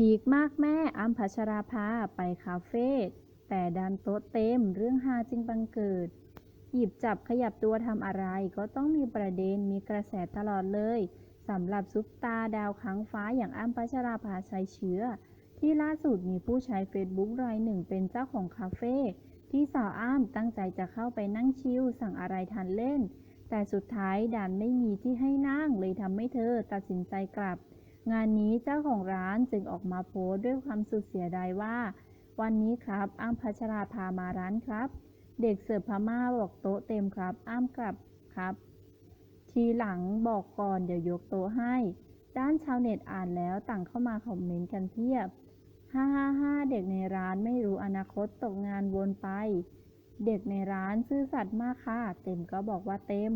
พีคมากแม่อ้ำพัชราภาไปคาเฟ่แต่ดันโต๊ะเต็มเรื่องฮาจึงบังเกิด หยิบจับขยับตัวทำอะไรก็ต้องมีประเด็นมีกระแสตลอดเลยสำหรับซุปตาดาวค้างฟ้าอย่างอ้ำพัชราภาชัยเชื้อ ที่ล่าสุดมีผู้ใช้เฟซบุ๊กรายหนึ่งเป็นเจ้าของคาเฟ่ที่สาวอ้ำตั้งใจจะเข้าไปนั่งชิลสั่งอะไรทานเล่น แต่สุดท้ายดันไม่มีที่ให้นั่งเลยทำให้เธอตัดสินใจกลับ งานนี้เจ้าของร้านจึงออกมาโพสต์ด้วยความสุดเสียดายว่า วันนี้ครับอ้ำพัชราพามาร้านครับ เด็กเสิร์ฟพม่าบอกโต๊ะเต็มครับ อ้ำกลับครับ ทีหลังบอกก่อนเดี๋ยวยกโต๊ะให้ ด้านชาวเน็ตอ่านแล้วต่างเข้ามาคอมเมนต์กันเพียบฮ่าฮ่าฮ่าเด็กในร้านไม่รู้อนาคตตกงานวนไป เด็กในร้านซื่อสัตย์มากค่ะ เต็มก็บอกว่าเต็ม